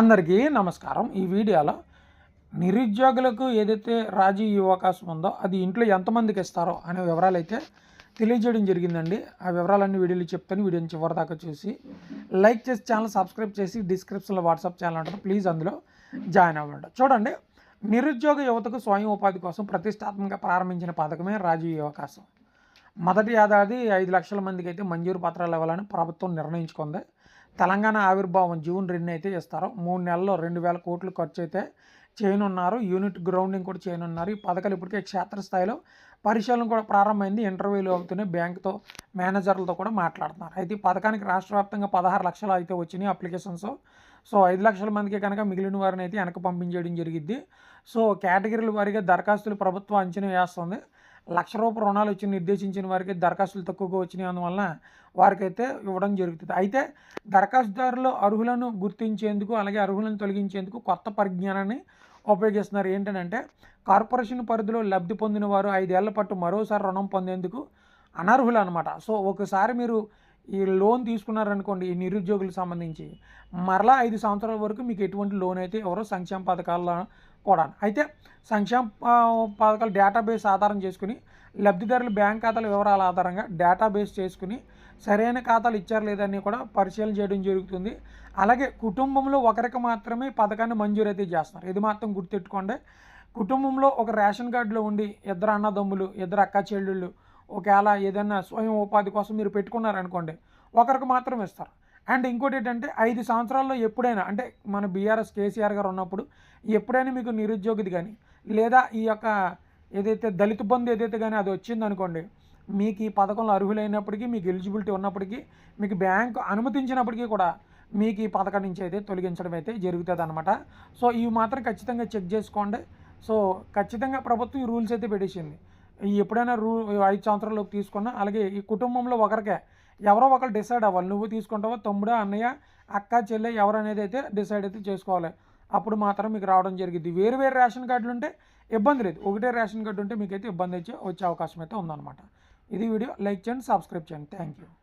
అందరికీ నమస్కారం. ఈ వీడియోలో నిరుద్యోగులకు ఏదైతే రాజీ అవకాశం ఉందో అది ఇంట్లో ఎంతమందికి ఇస్తారో అనే వివరాలు అయితే తెలియజేయడం జరిగిందండి. ఆ వివరాలన్నీ వీడియోలు చెప్తాను. వీడియోని చివరి దాకా చూసి లైక్ చేసి ఛానల్ సబ్స్క్రైబ్ చేసి డిస్క్రిప్షన్లో వాట్సాప్ ఛానల్ ఉంటుంది. ప్లీజ్ అందులో జాయిన్ అవ్వండి. చూడండి నిరుద్యోగ యువతకు స్వయం ఉపాధి కోసం ప్రతిష్టాత్మకంగా ప్రారంభించిన పథకమే రాజీ అవకాశం. మొదటి ఏడాది ఐదు లక్షల మందికి అయితే మంజూరు పత్రాలు ఇవ్వాలని ప్రభుత్వం నిర్ణయించుకుంది. తెలంగాణ ఆవిర్భావం జూన్ రెండు అయితే ఇస్తారు మూడు నెలల్లో రెండు వేల కోట్లు ఖర్చు అయితే చేయనున్నారు. యూనిట్ గ్రౌండింగ్ కూడా చేయనున్నారు. ఈ పథకాలు ఇప్పటికే క్షేత్రస్థాయిలో పరిశీలన కూడా ప్రారంభమైంది. ఇంటర్వ్యూలు అవుతున్నాయి. బ్యాంకుతో మేనేజర్లతో కూడా మాట్లాడుతున్నారు. అయితే ఈ పథకానికి రాష్ట్ర వ్యాప్తంగా పదహారు లక్షలు అయితే వచ్చినాయి అప్లికేషన్స్. సో ఐదు లక్షల మందికి కనుక మిగిలిన వారిని అయితే వెనక పంపించేయడం జరిగింది సో కేటగిరీల వారీగా దరఖాస్తులు ప్రభుత్వం అంచనా వేస్తుంది. లక్ష రూపాయల రుణాలు వచ్చి నిర్దేశించిన వారికి దరఖాస్తులు తక్కువగా వచ్చినాయి అందువలన వారికైతే ఇవ్వడం జరుగుతుంది. అయితే దరఖాస్తుదారులు అర్హులను గుర్తించేందుకు అలాగే అర్హులను తొలగించేందుకు కొత్త పరిజ్ఞానాన్ని ఉపయోగిస్తున్నారు. ఏంటంటే కార్పొరేషన్ పరిధిలో లబ్ధి పొందిన వారు ఐదేళ్ళ పట్టు మరోసారి రుణం పొందేందుకు అనర్హులు అనమాట సో ఒకసారి మీరు ఈ లోన్ తీసుకున్నారనుకోండి ఈ నిరుద్యోగులకు సంబంధించి మరలా ఐదు సంవత్సరాల వరకు మీకు ఎటువంటి లోన్ అయితే ఎవరో సంక్షేమ పథకాల్లో కూడా. అయితే సంక్షేమ పథకాలు పథకాల డేటాబేస్ ఆధారం చేసుకుని లబ్ధిదారుల బ్యాంక్ ఖాతాల వివరాల ఆధారంగా డేటాబేస్ చేసుకుని సరైన ఖాతాలు ఇచ్చారు లేదని కూడా పరిశీలన చేయడం జరుగుతుంది. అలాగే కుటుంబంలో ఒకరికి మాత్రమే పథకాన్ని మంజూరు అయితే చేస్తున్నారు. ఇది మాత్రం గుర్తెట్టుకోండి కుటుంబంలో ఒక రేషన్ కార్డులో ఉండి ఇద్దరు అన్నదమ్ములు ఇద్దరు అక్క చెల్లెళ్ళు ఒకవేళ ఏదైనా స్వయం ఉపాధి కోసం మీరు పెట్టుకున్నారనుకోండి ఒకరికి మాత్రం ఇస్తారు. అండ్ ఇంకోటి ఏంటంటే ఐదు సంవత్సరాల్లో ఎప్పుడైనా అంటే మన బీఆర్ఎస్ కేసీఆర్ గారు ఉన్నప్పుడు ఎప్పుడైనా మీకు నిరుద్యోగిది కానీ లేదా ఈ యొక్క ఏదైతే దళిత బంధు ఏదైతే కానీ అది వచ్చిందనుకోండి మీకు ఈ పథకంలో అర్హులైనప్పటికీ మీకు ఎలిజిబిలిటీ ఉన్నప్పటికీ మీకు బ్యాంకు అనుమతించినప్పటికీ కూడా మీకు ఈ పథకం నుంచి అయితే తొలగించడం అయితే జరుగుతుంది అనమాట సో ఇవి మాత్రం ఖచ్చితంగా చెక్ చేసుకోండి. సో ఖచ్చితంగా ప్రభుత్వం ఈ రూల్స్ అయితే పెట్టేసింది. ఎప్పుడైనా రూ ఐదు సంవత్సరాలలోకి తీసుకున్నా అలాగే ఈ కుటుంబంలో ఒకరికే ఎవరో ఒకరు డిసైడ్ అవ్వాలి. నువ్వు తీసుకుంటావో తమ్ముడు అన్నయ్య అక్క చెల్లె ఎవరు అనేది అయితే డిసైడ్ అయితే చేసుకోవాలి. అప్పుడు మాత్రం మీకు రావడం జరిగింది వేరు వేరు రేషన్ కార్డులు ఉంటే ఇబ్బంది లేదు. ఒకటే రేషన్ కార్డు ఉంటే మీకైతే ఇబ్బంది వచ్చే వచ్చే అవకాశం అయితే ఉందన్నమాట. ఇది వీడియో. లైక్ చేయండి సబ్స్క్రైబ్ చేయండి. Thank you.